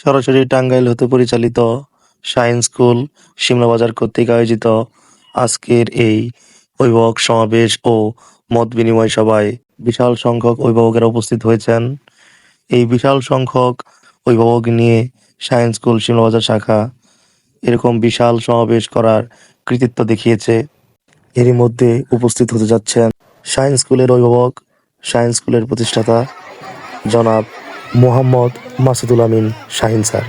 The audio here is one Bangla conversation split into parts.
সরাসরি টাঙ্গাইল হতে পরিচালিত সায়েন্স স্কুল সিমলাবাজার কর্তৃক আয়োজিত আজকের এই অভিভাবক সমাবেশ ও মত বিনিময় সভায় বিশাল সংখ্যক অভিভাবকেরা উপস্থিত হয়েছেন। এই বিশাল সংখ্যক অভিভাবক নিয়ে সায়েন্স স্কুল সিমলাবাজার শাখা এরকম বিশাল সমাবেশ করার কৃতিত্ব দেখিয়েছে। এরই মধ্যে উপস্থিত হতে যাচ্ছেন সায়েন্স স্কুলের অভিভাবক, সায়েন্স স্কুলের প্রতিষ্ঠাতা জনাব মোহাম্মদ মাসুদুল আমিন শাহিন স্যার।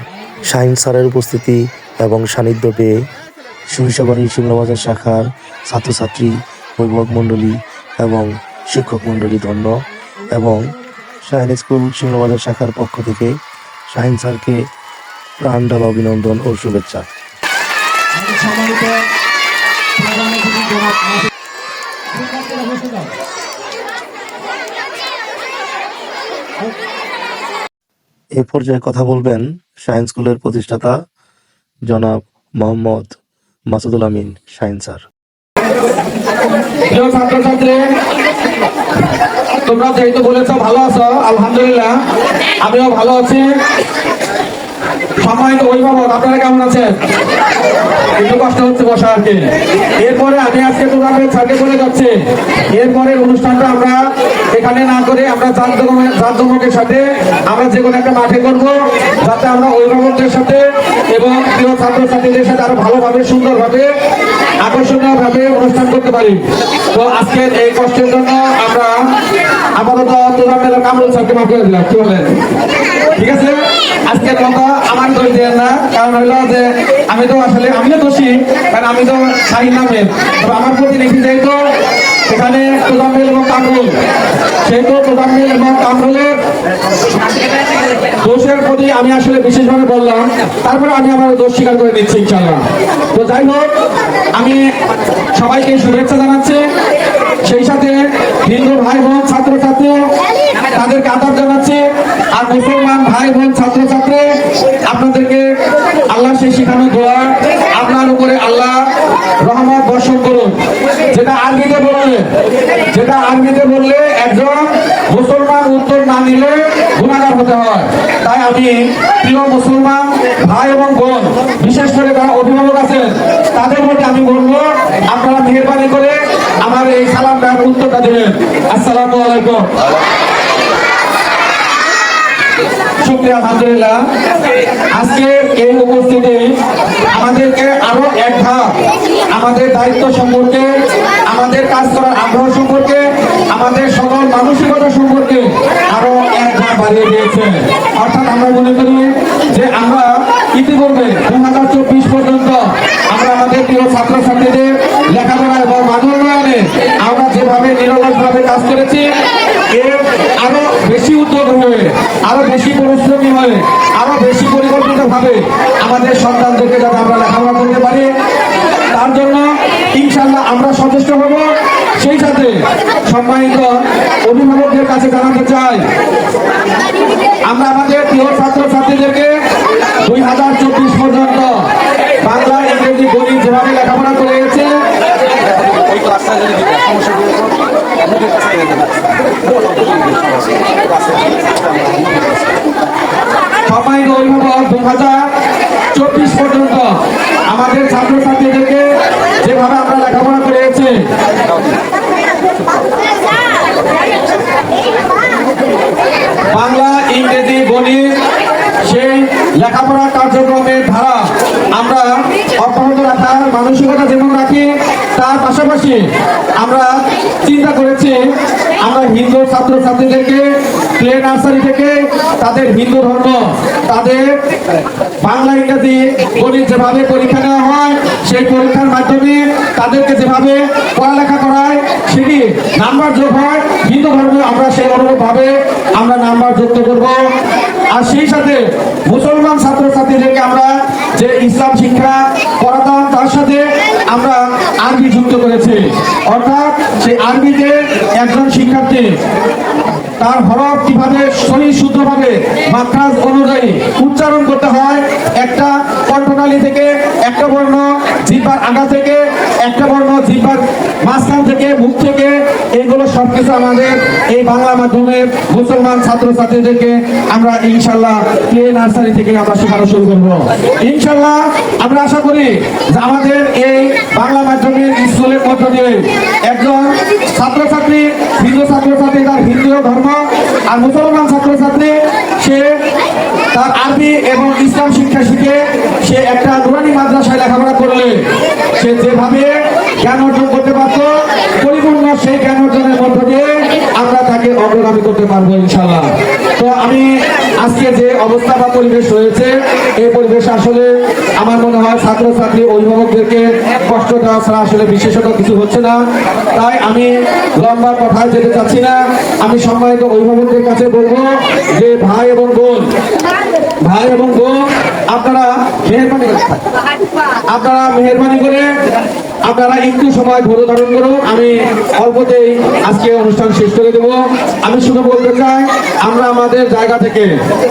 শাহিন স্যারের উপস্থিতি এবং সান্নিধ্য পেয়ে সরিষাবাড়ি সিমলাবাজার শাখার ছাত্রছাত্রী, অভিভাবক মণ্ডলী এবং শিক্ষক মণ্ডলী ধন্য এবং শাহিন স্কুল সিমলাবাজার শাখার পক্ষ থেকে শাহিন স্যারকে প্রাণঢালা অভিনন্দন ও শুভেচ্ছা। আমাদের সম্মানিত এই পর্যায়ে কথা বলবেন শাহিন স্কুলের প্রতিষ্ঠাতা জনাব মোহাম্মদ মাসুদুল আমিন শাহিন স্যার। তোমরা যেহেতু বলেছ ভালো আছো, আলহামদুলিল্লাহ, আমিও ভালো আছি। সম্মানিত অভিভাবক, আপনারা কেমন আছেন? একটু কষ্ট হচ্ছে বসা আর কি। এরপরে আমি আজকে তোমাদের ছাড়কে বলে যাচ্ছি। এরপরের অনুষ্ঠানটা আমরা এখানে না করে আমরা জাঁকজমকের সাথে আমরা যে কোনো একটা মাঠে করব, যাতে আমরা অভিভাবকদের সাথে এবং প্রিয় ছাত্রছাত্রীদের সাথে আরও ভালোভাবে, সুন্দরভাবে আকর্ষণীয় ভাবে অনুষ্ঠান করতে পারি। তো আজকের এই কষ্টের জন্য আমরা আপাতত তোদের কামরুল স্যারকে মাফ করে দিলাম। কি বলেন ঠিক আছে? আজকের মতো আমার দোষ দেন না। কারণ হলো যে আমি তো আসলে, আমিও দোষী, কারণ আমি তো শাহিন নামের। তবে আমার প্রতি প্রতিনিধি যেহেতু এখানে তোদাম্মিল এবং কামরুল। সেহেতু তোদাম্মিল এবং কামরুলের দোষের প্রতি আমি আসলে বিশেষভাবে বললাম। তারপরে আমি আমার দোষ স্বীকার করে নিচ্ছি ইনশাল্লাহ তো যাই হোক, আমি সবাইকে শুভেচ্ছা জানাচ্ছি। সেই সাথে হিন্দু ভাই বোন ছাত্রছাত্রী, তাদেরকে আদাব জানাচ্ছি। আর মুসলমান ভাই বোন ছাত্রছাত্রী আপনাদেরকে আল্লাহ সেই শিখানো দোয়া আপনার উপরে আল্লাহ রহমত বর্ষণ করুন যেটা আরবিতে বললে যেটা আরবিতে বললে একজন মুসলমান উত্তর না নিলে গুণাগার হতে হয় তাই আমি প্রিয় মুসলমান ভাই এবং বোন, বিশেষ করে যারা অভিভাবক আছেন, তাদের মধ্যে আমি বলব, আপনারা মেহরবানি করে আমার এই সালামটার উত্তরটা দেবেন আসসালামু আলাইকুম। শুক্রিয়া আলহামদুলিল্লাহ। আজকে এই উপস্থিতি আমাদেরকে আরও এক ধাপ আমাদের দায়িত্ব সম্পর্কে, আমাদের কাজ করার আগ্রহ সম্পর্কে, আমাদের সকল মানসিকতা সম্পর্কে আরও এক ধাপ বাড়িয়ে দিয়েছে। অর্থাৎ আমরা মনে করি যে আমরা ইতিপূর্বে দু হাজার চব্বিশ পর্যন্ত আমরা আমাদের প্রিয় ছাত্রছাত্রীদের লেখাপড়া এবং মান উন্নয়নে আমরা যেভাবে নিরলসভাবে কাজ করেছি আরও বেশি উদ্যোগ হয়ে আরও বেশি পরিশ্রমী হয়ে আরও বেশি পরিকল্পিত ভাবে আমাদের সন্তানদেরকে যাতে আমরা লেখাপড়া করতে পারি। তার জন্য ইনশাল্লাহ আমরা সচেষ্ট হব। সেই সাথে সম্মানিত অভিভাবকদের কাছে জানাতে চাই, আমরা আমাদের প্রিয় ছাত্রছাত্রীদেরকে দুই হাজার চব্বিশ পর্যন্ত বাংলা, ইংরেজি, গণিত যেভাবে লেখাপড়া করে গেছে সম্মানিত অভিভাবক দু হাজার চব্বিশ পর্যন্ত আমাদের ছাত্রছাত্রীদেরকে যেভাবে আমরা লেখাপড়া করে গেছে বাংলা, ইংরেজি গণিত সেই লেখাপড়া কার্যক্রমের ধারা আমরা অব্যাহত রাখার মানসিকতা যেমন রাখি তার পাশাপাশি আমরা চিন্তা করেছি, আমরা হিন্দু ছাত্রছাত্রীদেরকে, প্লে নার্সারি থেকে তাদের হিন্দু ধর্ম, তাদের বাংলা, ইংরেজি, গণিত যেভাবে পরীক্ষা নেওয়া হয়, সেই পরীক্ষার মাধ্যমে তাদেরকে যেভাবে পড়ালেখা করায়, সেটি নাম্বার যোগ হয়, হিন্দু ধর্মে আমরা সেই অনুরূপভাবে আমরা নাম্বার যুক্ত করব। আর সেই সাথে মুসলমান ছাত্রছাত্রীদেরকে আমরা যে ইসলাম শিক্ষা পড়াতাম, তার সাথে আমরা করেছি। অর্থাৎ সেই আরবিতে একজন শিক্ষার্থী, তার হরফ কীভাবে সহি শুদ্ধভাবে মাত্রাজ অনুযায়ী উচ্চারণ করতে হয়, একটা কণ্ঠনালী থেকে একটা বর্ণ, জিব্বার আগা থেকে একটা বর্ণ, জিব্বার মাঝখান থেকে, মুখ থেকে সব সবকিছু আমাদের এই বাংলা মাধ্যমের মুসলমান ছাত্রছাত্রীদেরকে আমরা ইনশাল্লাহ প্লে নার্সারি থেকে আমরা শেখানো শুরু করব। ইনশাল্লাহ আমরা আশা করি যে আমাদের এই বাংলা মাধ্যমের স্কুলের মধ্য দিয়ে একজন ছাত্রছাত্রী হিন্দু ছাত্রছাত্রী, তার হিন্দু ধর্ম আর মুসলমান ছাত্রছাত্রী, সে তার আরবি এবং ইসলাম শিক্ষা শিখে সে একটা নুরানি মাদ্রাসায় লেখাপড়া করলে সে যেভাবে জ্ঞান অর্জন করতে পারত পরিপূর্ণ সেই জ্ঞান মধ্য দিয়ে আমরা তাকে অগ্রগামী করতে পারব ইনশাল্লাহ তো আমি আজকে যে অবস্থা বা পরিবেশ হয়েছে এই পরিবেশ আসলে আমার মনে হয় ছাত্রছাত্রী, অভিভাবকদেরকে কষ্ট দেওয়া ছাড়া আসলে বিশেষত কিছু হচ্ছে না। তাই আমি লম্বা কথায় যেতে চাচ্ছি না। আমি সম্মানিত অভিভাবকদের কাছে বলব যে ভাই এবং বোন, ভাই এবং বোন, আপনারা মেহরবানি আপনারা মেহরবানি করে আপনারা একটু সময় ধরে ধারণ করুন, আমি অল্পতেই আজকে অনুষ্ঠান শেষ করে দেব। আমি শুধু বলতে চাই, আমরা আমাদের জায়গা থেকে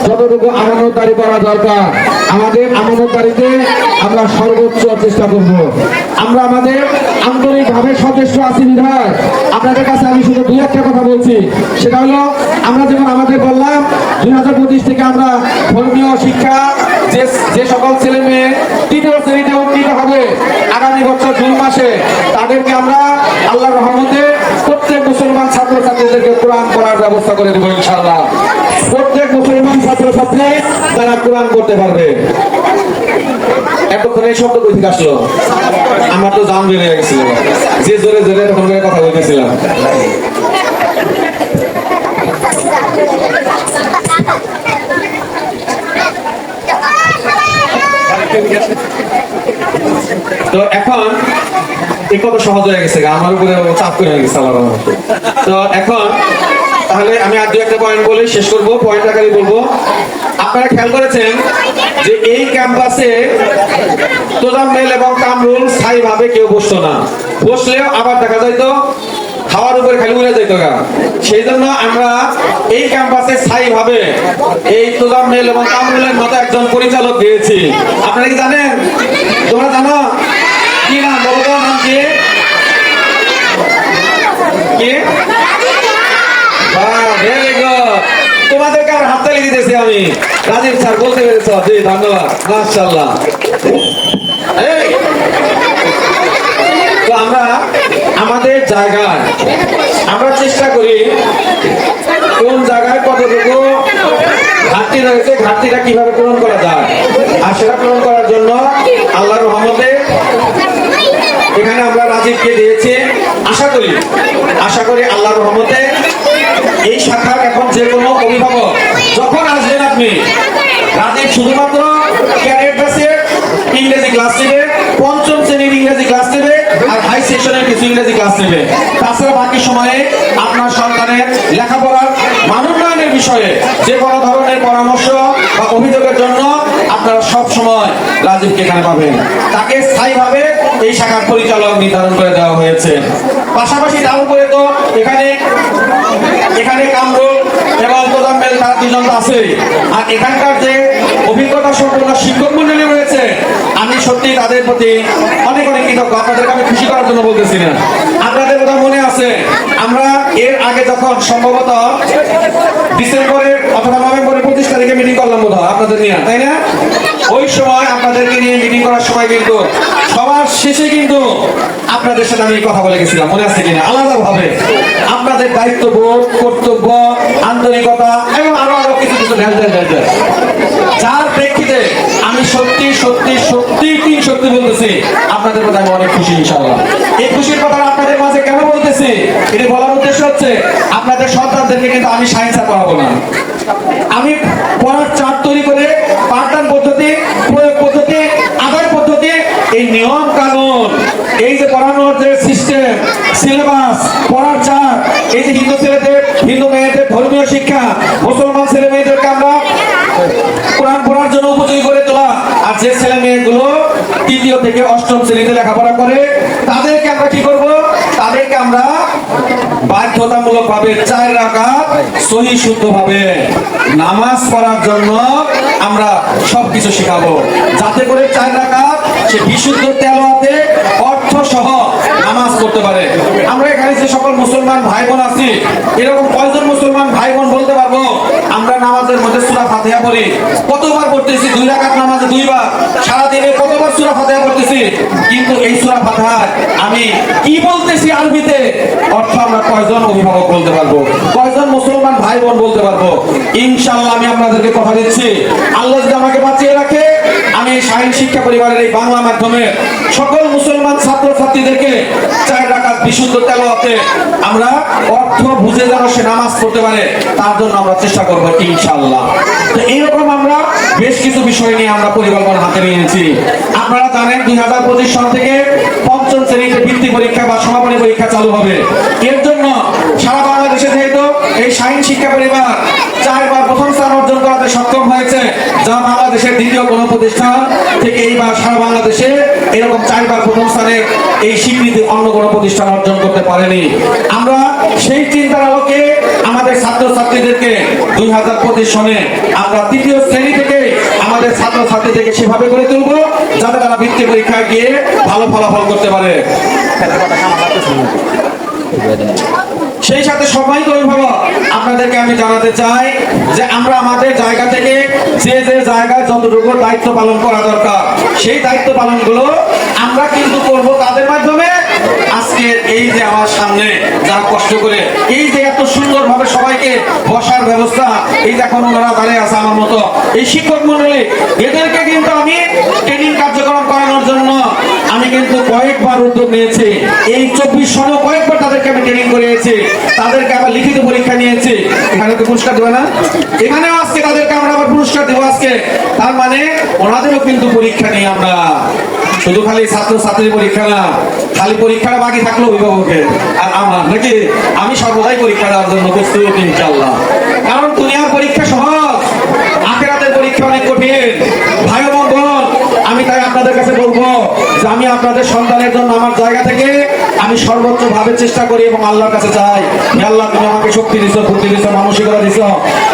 যতটুকু আমানতদারি করা দরকার, আমাদের আমানতদারিতে আমরা সর্বোচ্চ চেষ্টা করব। আমরা আমাদের আন্তরিকভাবে সদস্য আছি বিধায় আপনাদের কাছে আমি শুধু দুই একটা কথা বলছি। সেটা হলো, আমরা যেমন আমাদের বললাম, দুই হাজার পঁচিশ থেকে আমরা ধর্মীয় শিক্ষা, যে সকল ছেলে মেয়ে, তৃতীয় শ্রেণীতে উত্তীর্ণ হবে আগামী বছর জুন মাসে তাদেরকে আমরা আল্লাহ রহমতে প্রত্যেক মুসলমান ছাত্রছাত্রীদেরকে কোরআন পড়ার ব্যবস্থা করে দেবো ইনশাআল্লাহ প্রত্যেক মুসলমান ছাত্রছাত্রী তারা কোরআন করতে পারবে। এতক্ষণ শব্দ কই থেকে আসলো? আমার তো জাম বেড়ে গেছিল। যে জোরে জোরে তখন কথা বলতেছিলাম। তো এখন, এই কত সহজ হয়ে গেছে আমার উপরে চাপ করে গেছে আল্লাহর। তো এখন তাহলে আমি আর দু একটা পয়েন্ট বলে, শেষ করব পয়েন্ট আকারে বলব। আপনারা খেয়াল করেছেন যে এই ক্যাম্পাসে তোজাম্মেল এবং কামরুল স্থায়ীভাবে কেউ বসতো না। বসলেও আবার দেখা যাইতো খাওয়ার উপরে খালি উড়ে যাইতো গা। সেই জন্য আমরা এই ক্যাম্পাসে স্থায়ীভাবে এই তোজাম্মেল এবং কামরুলের মতো একজন পরিচালক দিয়েছি। আপনারা কি জানেন? তোমরা জানো? কি নাম? বলো নাম কি ভেরি গুড তোমাদেরকে আর হাততালি দিতেছি আমি রাজীব স্যার বলতে পেরেছ। জি, ধন্যবাদ। তো আমরা আমাদের জায়গায় আমরা চেষ্টা করি কোন জায়গায় কতটুকু ঘাটতি রয়েছে, ঘাটতিটা কীভাবে পূরণ করা যায়। আর সেটা পূরণ করার জন্য আল্লাহর রহমতে এখানে আমরা রাজীবকে দিয়েছি। আশা করি আশা করি আল্লাহর রহমতে এই শাখার এখন যে কোনো অভিভাবক যখন আসবেন আপনি রাজীব শুধুমাত্র ক্যাডেট ব্যাচের ইংরেজি ক্লাস নেবে, পঞ্চম শ্রেণির ইংরেজি ক্লাস নেবে, আর হাই সেকশনের কিছু ইংরেজি ক্লাস নেবে। তাছাড়া বাকি সময়ে আপনার সন্তানের লেখাপড়ার মানোন্নয়নের বিষয়ে যে কোনো ধরনের পরামর্শ বা অভিযোগের জন্য আপনারা সব সময় রাজীবকে এখানে পাবেন। তাকে স্থায়ীভাবে এই শাখার পরিচালক নির্ধারণ করে দেওয়া হয়েছে। পাশাপাশি তার উপরে তো এখানে এখানে কামরুল আমি সত্যি তাদের প্রতি অনেক অনেক আপনাদের কথা মনে আছে, আমরা এর আগে যখন সম্ভবত ডিসেম্বরের অথবা নভেম্বরের পঁচিশ তারিখে মিটিং তাই না? ওই সময় আপনাদেরকে নিয়ে মিটিং করার সময় কিন্তু, সবার শেষে কিন্তু আপনাদের সাথে আমি কথা বলে গেছিলাম, মনে আছে কিনা? আলাদা ভাবে আপনাদের দায়িত্ববোধ কর্তব্য, আন্তরিকতা এবং আরও আরও কিছু কিছু। যার প্রেক্ষিতে আমি সত্যি সত্যি সত্যি বলতেছি, আপনাদের কথা আমি অনেক খুশি, ইনশাআল্লাহ। এই খুশির কথা আপনাদের মাঝে কেন বলতেছি? এটি বলার উদ্দেশ্য হচ্ছে, আপনাদের সন্তানদেরকে কিন্তু আমি সায়েন্স পড়াবো না। আমি পড়ার চার্ট তৈরি করে, পাঠদান পদ্ধতি, প্রয়োগ পদ্ধতি, আদায় পদ্ধতি, এই নিয়ম কানুন, এই যে পড়ানোর যে সিস্টেম, সিলেবাস, পড়ার চার্ট এই যে হিন্দু ছেলেদের, হিন্দু মেয়েদের ধর্মীয় শিক্ষা, মুসলমান ছেলে মেয়েদেরকে আমরা কোরআন পড়ার জন্য উপযোগী করে তোলা আর যে ছেলে মেয়েগুলো তৃতীয় থেকে অষ্টম শ্রেণীতে লেখাপড়া করে তাদেরকে আমরা কি করব তাদেরকে আমরা বাধ্য বাধ্যতামূলক ভাবে চার রাকাত সহি শুদ্ধ ভাবে নামাজ পড়ার জন্য আমরা সবকিছু শেখাবো। যাতে করে চার রাকাত সে বিশুদ্ধ তেলাওয়াতে অর্থ সহ নামাজ পড়তে পারে। আমরা এখানে যে সকল মুসলমান ভাই বোন আছি এরকম কয়জন মুসলমান ভাই বোন বলতে পারব? আমরা নামাজের মধ্যে সূরা ফাতিহা পড়ি। কতবার পড়তেছি? দুই রাকাত নামাজে দুইবার। কতবার সূরা ফাতিহা কিন্তু এই সুরা আমি কি বলতেছি আরবিতে? আমরা কয়জন অভিভাবক বলতে পারব? কয়জন মুসলমান ভাই বোন বলতে পারব? ইনশাআল্লাহ আমি আপনাদেরকে কথা দিচ্ছি। আল্লাহ যদি আমাকে বাঁচিয়ে রাখে, আমি শাহীন শিক্ষা পরিবারের এই বাংলা মাধ্যমে সকল মুসলমান ছাত্র ছাত্রীদেরকে চার আপনারা জানেন দুই হাজার পঁচিশ সাল থেকে পঞ্চম শ্রেণীতে বৃত্তি পরীক্ষা বা সমাপনী পরীক্ষা চালু হবে। এর জন্য সারা বাংলাদেশে যেহেতু এই শাহীন শিক্ষা পরিবার চারবার প্রথম স্থান অর্জন করাতে সক্ষম হয়েছে, যা বাংলাদেশের দ্বিতীয় কোনো প্রতিষ্ঠান থেকে এইবার সারা বাংলাদেশে এরকম চারবার স্থানের এই স্বীকৃতি অন্য কোনো প্রতিষ্ঠান অর্জন করতে পারেনি। আমরা সেই চিন্তার আলোকে আমাদের ছাত্রছাত্রীদেরকে দুই হাজার পঁচিশ সনে আমরা তৃতীয় শ্রেণি থেকে আমাদের ছাত্রছাত্রীদেরকে সেভাবে গড়ে তুলব, যাতে তারা বৃত্তি পরীক্ষায় গিয়ে ভালো ফলাফল করতে পারে। সেই সাথে সবাই অভিভাবক, আপনাদেরকে আমি জানাতে চাই যে আমরা আমাদের জায়গা থেকে যে যে জায়গায় যতটুকু দায়িত্ব পালন করা দরকার, সেই দায়িত্ব পালনগুলো আমরা কিন্তু করব তাদের মাধ্যমে। আজকে এই যে আমার সামনে যারা কষ্ট করে, এই যে এত সুন্দর ভাবে সবাইকে বসার ব্যবস্থা, এই যে এখন ওনারা দাঁড়িয়ে আছে আমার মতো, এই শিক্ষক মন্ডলী, এদেরকে কিন্তু আমি ট্রেনিং কার্যক্রম করানোর জন্য আমি কিন্তু কয়েকবার উদ্যোগ নিয়েছি। এই চব্বিশ সনে কয়েকবার তাদেরকে আমি ট্রেনিং করিয়েছি। তাদেরকে আবার লিখিত পরীক্ষা নিয়েছি। এখানে তো পুরস্কার দেবে না? এখানেও আজকে তাদেরকে আমরা আবার পুরস্কার দেবো আজকে। তার মানে ওনাদেরও কিন্তু পরীক্ষা নেই আমরা শুধু খালি ছাত্র ছাত্রী পরীক্ষা না, খালি পরীক্ষাটা বাকি থাকল অভিভাবকের আর আমার নাকি, আমি সর্বদাই পরীক্ষা দেওয়ার জন্য প্রস্তুত ইনশাল্লাহ কারণ দুনিয়ার পরীক্ষা সহজ, আখেরাতের পরীক্ষা অনেক কঠিন। ভাই এবং বোন, আমি তাই আপনাদের কাছে বলব আমি আপনাদের সন্তানের জন্য আমার জায়গা থেকে আমি সর্বোচ্চ ভাবে চেষ্টা করি এবং আল্লাহর কাছে চাই। আল্লাহ, তুমি আমাকে শক্তি দিছ বুদ্ধি দিছ, মানসিকতা দিছ।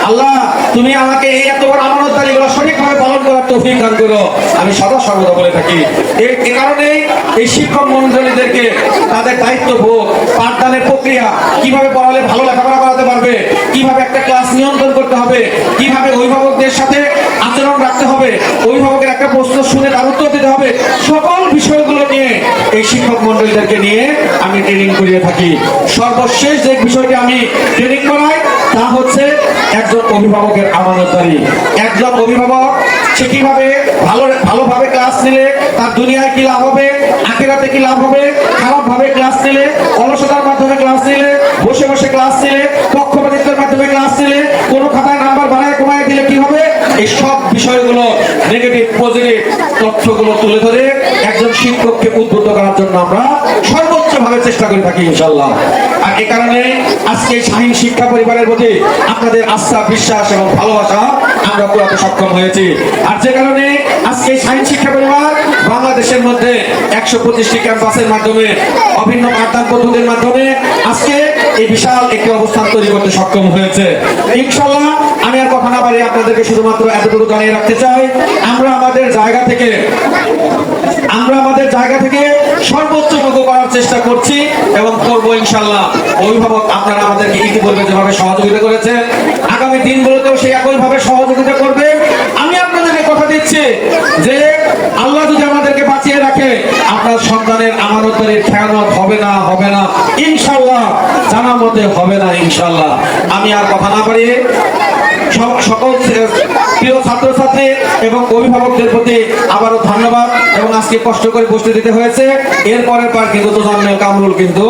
আল্লাহ তুমি আমাকে এই এত বড় আমানতদারি গুলো সঠিকভাবে পালন করার তৌফিক দান করো। আমি সদা সর্বদা বলে থাকি। এই এ কারণেই এই শিক্ষক মন্ডলীদেরকে তাদের দায়িত্ব ভোগ, পাঠদানের প্রক্রিয়া, কীভাবে পড়ালে ভালো লেখাপড়া করাতে পারবে, কীভাবে একটা ক্লাস নিয়ন্ত্রণ করতে হবে, কীভাবে অভিভাবকদের সাথে আচরণ রাখতে হবে, অভিভাবকের একটা প্রশ্ন শুনে তার উত্তর দিতে হবে, সকল বিষয়গুলো নিয়ে এই শিক্ষক মন্ডলীদেরকে নিয়ে আমি ট্রেনিং করিয়ে থাকি। সর্বশেষ যে বিষয়টি আমি ট্রেনিং করাই তা হচ্ছে একজন অভিভাবকের আমানতদারি। একজন অভিভাবক, সে কীভাবে ভালো ভালোভাবে ক্লাস নিলে তার দুনিয়ায় কি লাভ হবে, আখেরাতে কি লাভ হবে খারাপ ভাবে ক্লাস নিলে, অলসতার মাধ্যমে ক্লাস নিলে, বসে বসে ক্লাস নিলে, পক্ষপাতিত্বের মাধ্যমে ক্লাস নিলে, কোনো খাতায় নাম্বার বাড়ায় কমায় দিলে কি হবে? এই সব বিষয়গুলো নেগেটিভ পজিটিভ তথ্যগুলো তুলে ধরে একজন শিক্ষককে উদ্বুদ্ধ করার জন্য আমরা সর্বোচ্চ ভাবে চেষ্টা করে থাকি ইনশাল্লাহ আর এ কারণে আজকে শাহীন শিক্ষা পরিবারের প্রতি আপনাদের আস্থা, বিশ্বাস এবং ভালোবাসা আমরা পুরাতে সক্ষম হয়েছি। আর যে কারণে আজকে শাহীন শিক্ষা পরিবার বাংলাদেশের মধ্যে একশো পঁচিশটি ক্যাম্পাসের মাধ্যমে অভিন্ন পাঠদান পদ্ধতির মাধ্যমে আজকে এই বিশাল একটি অবস্থান তৈরি করতে সক্ষম হয়েছে। ইনশাল্লাহ আমি আর কথা না পারি আপনাদেরকে শুধুমাত্র এতটুকু জানিয়ে রাখতে চাই, আমরা আমাদের জায়গা থেকে আমরা আমাদের জায়গা থেকে সর্বোচ্চটুকু করার চেষ্টা করছি এবং করব ইনশাল্লাহ। অভিভাবক, আপনারা আমাদেরকে ইতিপূর্বে যেভাবে সহযোগিতা করেছেন, আগামী দিনগুলোতেও সেই একইভাবে সহযোগিতা করবে। আমি আপনাদেরকে কথা দিচ্ছি যে, আল্লাহ যদি আমাদেরকে বাঁচিয়ে রাখে, আপনার সন্তানের আমানতের খেয়ানত হবে না হবে না। ইনশাল্লাহ জানা মতে হবে না, ইনশাল্লাহ। আমি আর কথা না পারি সকল প্রিয় ছাত্রছাত্রী এবং অভিভাবকদের প্রতি আবারও ধন্যবাদ এবং আজকে কষ্ট করে বসতে দিতে হয়েছে। এরপরের পর কিন্তু কামরুল কিন্তু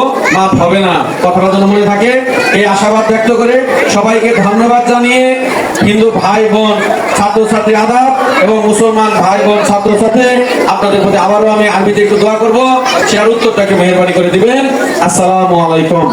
হবে না। কথাটা যেন মনে থাকে। এই আশাবাদ ব্যক্ত করে সবাইকে ধন্যবাদ জানিয়ে হিন্দু ভাই বোন, ছাত্রছাত্রী আদাব এবং মুসলমান ভাই বোন, ছাত্রছাত্রী, আপনাদের প্রতি আবারও আমি আরবিতে একটু দোয়া করব। সেটার উত্তরটাকে মেহরবানি করে দিবেন। আসসালামু আলাইকুম।